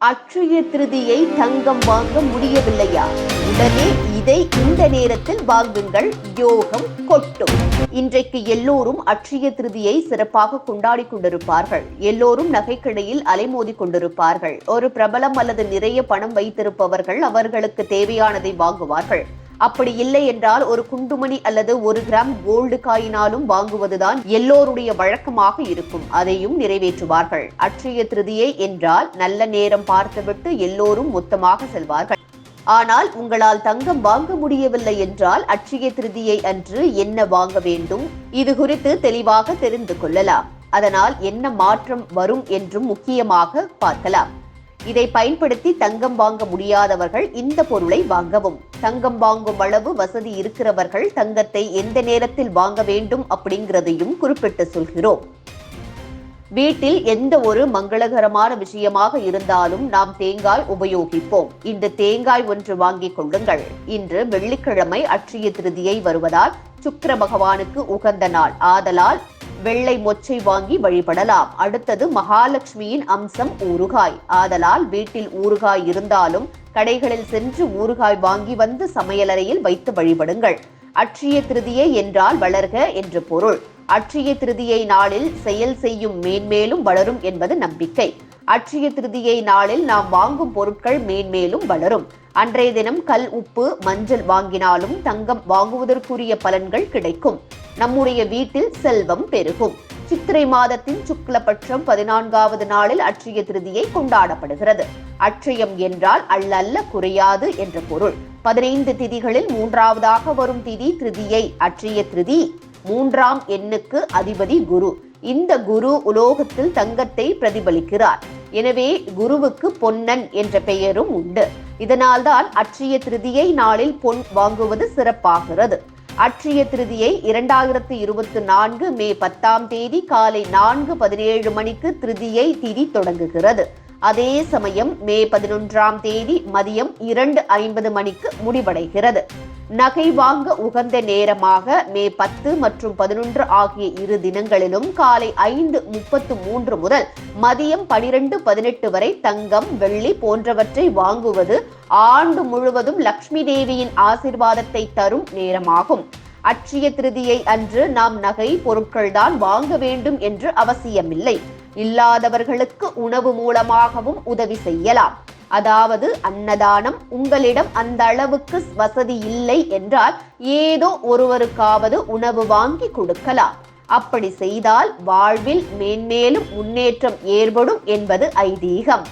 அச்சுய திருதியை தங்கம் வாங்க முடியவில்லையா? உடனே இதை இந்த நேரத்தில் வாங்குங்கள். யோகம் கொட்டும். இன்றைக்கு எல்லோரும் அச்சுய திருதியை சிறப்பாக கொண்டாடி கொண்டிருப்பார்கள். எல்லோரும் நகைக்கடையில் அலைமோதி கொண்டிருப்பார்கள். ஒரு பிரபலம் அல்லது நிறைய பணம் வைத்திருப்பவர்கள் அவர்களுக்கு தேவையானதை வாங்குவார்கள். அப்படி இல்லை என்றால் ஒரு குண்டுமணி அல்லது ஒரு கிராம் கோல்டு காயினாலும் வாங்குவதுதான் எல்லோருடைய வழக்கமாக இருக்கும். அதையும் நிறைவேற்றுவார்கள். அட்சய திருதியை என்றால் நல்ல நேரம் பார்த்துவிட்டு எல்லோரும் மொத்தமாக செல்வார்கள். ஆனால் உங்களால் தங்கம் வாங்க முடியவில்லை என்றால் அட்சய திருதியை அன்று என்ன வாங்க வேண்டும்? இது குறித்து தெளிவாக தெரிந்து கொள்ளலாம். அதனால் என்ன மாற்றம் வரும் என்றும் முக்கியமாக பார்க்கலாம். இதை பயன்படுத்தி தங்கம் வாங்க முடியாதவர்கள் இந்த பொருளை வாங்கவும். தங்கம் வாங்கும் அளவு வசதி இருக்கிறவர்கள் தங்கத்தை எந்த நேரத்தில் வாங்க வேண்டும் அப்படிங்கிறதையும் குறிப்பிட்டு சொல்கிறோம். வீட்டில் எந்த ஒரு மங்களகரமான விஷயமாக இருந்தாலும் நாம் தேங்காய் உபயோகிப்போம். இந்த தேங்காய் ஒன்று வாங்கிக் கொள்ளுங்கள். இன்று வெள்ளிக்கிழமை அட்சய திருதியை வருவதால் சுக்கர பகவானுக்கு உகந்த நாள். ஆதலால் வெள்ளை மொச்சை வாங்கி வழிபடலாம். அடுத்தது மகாலட்சுமியின் அம்சம் ஊறுகாய். ஆதலால் வீட்டில் ஊறுகாய் இருந்தாலும் கடைகளில் சென்று ஊறுகாய் வாங்கி வந்து சமையலறையில் வைத்து வழிபடுங்கள். அற்றிய திருதியை என்றால் வளர்க என்று பொருள். அற்றிய திருதியை நாளில் செயல் செய்யும் மேன்மேலும் வளரும் என்பது நம்பிக்கை. அட்சய திருதியை நாளில் நாம் வாங்கும் பொருட்கள் மேன்மேலும் வளரும். அன்றைய தினம் கல் உப்பு மஞ்சள் வாங்கினாலும் தங்கம் வாங்குவதற்குரிய பலன்கள் கிடைக்கும். நம்முடைய வீட்டில் செல்வம் பெருகும். சித்திரை மாதத்தின் சுக்லபட்சம் பதினான்காவது நாளில் அட்சய திருதியை கொண்டாடப்படுகிறது. அட்சயம் என்றால் அல்லல்ல குறையாது என்ற பொருள். பதினைந்து திதிகளில் மூன்றாவதாக வரும் திதி திருதியை அட்சய திருதி மூன்றாம் எண்ணுக்கு அதிபதி குரு. இந்த குரு உலோகத்தில் தங்கத்தை பிரதிபலிக்கிறார். எனவே குருவுக்கு பொன்னன் என்ற பெயரும் உண்டு. இதனால்தான் அற்றிய திருதியை நாளில் பொன் வாங்குவது சிறப்பாகிறது. அற்றிய திருதியை இரண்டாயிரத்து இருபத்தி நான்கு மே பத்தாம் தேதி காலை நான்கு பதினேழு மணிக்கு திருதியை திதி தொடங்குகிறது. அதே சமயம் மே பதினொன்றாம் தேதி மதியம் இரண்டு ஐம்பது மணிக்கு முடிவடைகிறது. நகை வாங்க உகந்த நேரமாக மே பத்து மற்றும் பதினொன்று ஆகிய இரு தினங்களிலும் காலை ஐந்து முப்பத்து மூன்று முதல் மதியம் பனிரெண்டு பதினெட்டு வரை தங்கம் வெள்ளி போன்றவற்றை வாங்குவது ஆண்டு முழுவதும் லக்ஷ்மி தேவியின் ஆசிர்வாதத்தை தரும் நேரமாகும். அட்சய திருதியை அன்று நாம் நகை பொருட்கள்தான் வாங்க வேண்டும் என்று அவசியமில்லை. இல்லாதவர்களுக்கு உணவு மூலமாகவும் உதவி செய்யலாம். அதாவது அன்னதானம் உங்களிடம் அந்த அளவுக்கு வசதி இல்லை என்றால் ஏதோ ஒருவருக்காவது உணவு வாங்கி கொடுக்கலாம். அப்படி செய்தால் வாழ்வில் மேன்மேலும் முன்னேற்றம் ஏற்படும் என்பது ஐதீகம்.